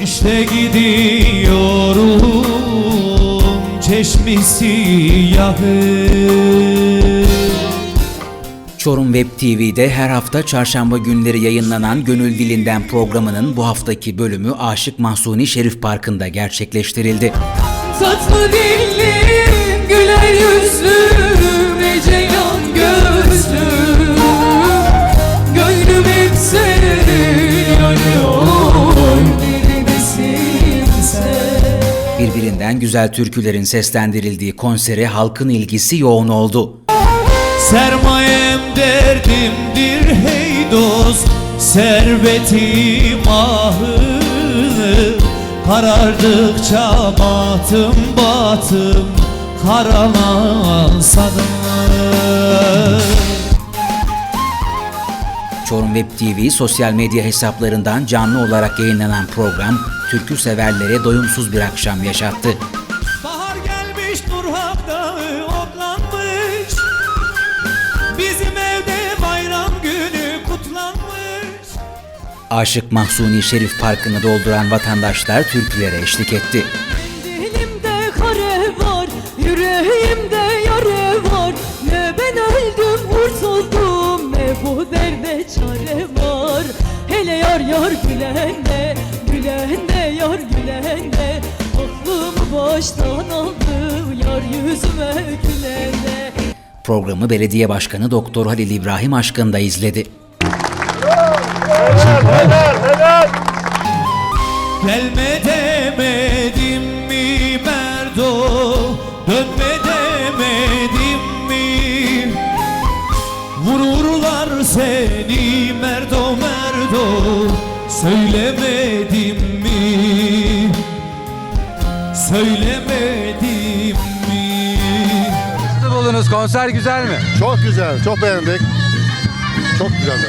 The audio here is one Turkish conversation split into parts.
İşte gidiyorum çeşmisi yahı Çorum Web TV'de her hafta çarşamba günleri yayınlanan Gönül Dilinden programının bu haftaki bölümü Aşık Mahsuni Şerif Parkı'nda gerçekleştirildi. Tatlı dillim, güler yüzlüm, güzel türkülerin seslendirildiği konsere halkın ilgisi yoğun oldu. Sermayem derdimdir hey dost Servetim ahım Karardıkça batım batım Karalansa da Çorum Web TV sosyal medya hesaplarından canlı olarak yayınlanan program türkü severlere doyumsuz bir akşam yaşattı. Gelmiş Nurhak Dağı otlanmış. Bizim evde bayram günü kutlanmış. Aşık Mahsuni Şerif Parkı'nı dolduran vatandaşlar türkülere eşlik etti. Dilimde kare var, yüreğimde yare var. Ne ben öldüm kurtuldum, ne bu derde çare var. Hele yar yar gülende, gülende yar gülende. Aklımı baştan aldı Programı Belediye Başkanı Doktor Halil İbrahim Aşkın da izledi. Gelme demedim mi Merdo Dönme demedim mi? Vururlar seni Merdo Merdo. Söylemedim mi? Söylemedim Nasıl buldunuz? Konser güzel mi? Çok güzel, çok beğendik. Çok güzeldi.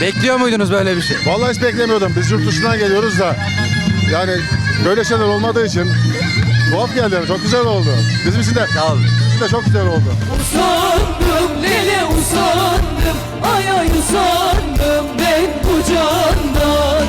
Bekliyor muydunuz böyle bir şey? Vallahi hiç beklemiyordum. Biz yurt dışından geliyoruz da. Yani böyle şeyler olmadığı için tuhaf geldi. Çok güzel oldu. Bizim için de, Sağ olun. bizim için de çok güzel oldu. Usandım lele usandım Ay ay usandım ben bu candan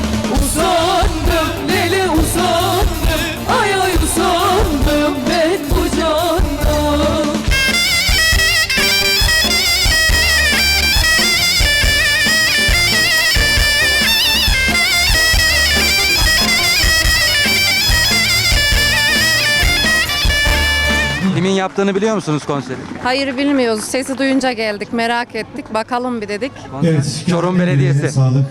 Kimin yaptığını biliyor musunuz konseri? Hayır bilmiyoruz. Sesi duyunca geldik. Merak ettik. Bakalım bir dedik. Evet, Çorum Belediyesi. Sağlık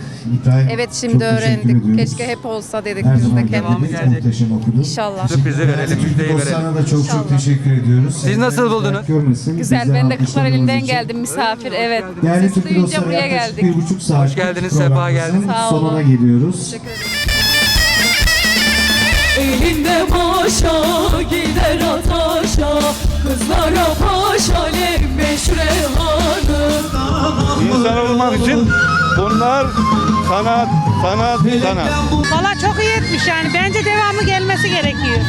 İbrahim. Evet Çok şimdi teşekkür öğrendik. ediyoruz. Keşke hep olsa dedik Her biz de kendimiz. gelecek. muhteşem okudu. İnşallah. Sürprizi verelim, müjdeyi verelim. Dostlarına da çok İnşallah. çok teşekkür ediyoruz. Siz nasıl buldunuz? Görmesin. Güzel. Ben de Kırklar alkışladığınız elinden için. geldim misafir. Evet. Değerli Türk duyunca dostlar buraya yaklaşık geldik. bir buçuk saat. Hoş geldiniz, sefa geldiniz. Sağ Sonuna olun. geliyoruz. Teşekkür ederim. Elinde maşa Kızlara paşaler meşre hanım İnsan olmak için bunlar sanat, sanat, sanat. Valla çok iyi etmiş yani. Bence devamlı gelmesi gerekiyor.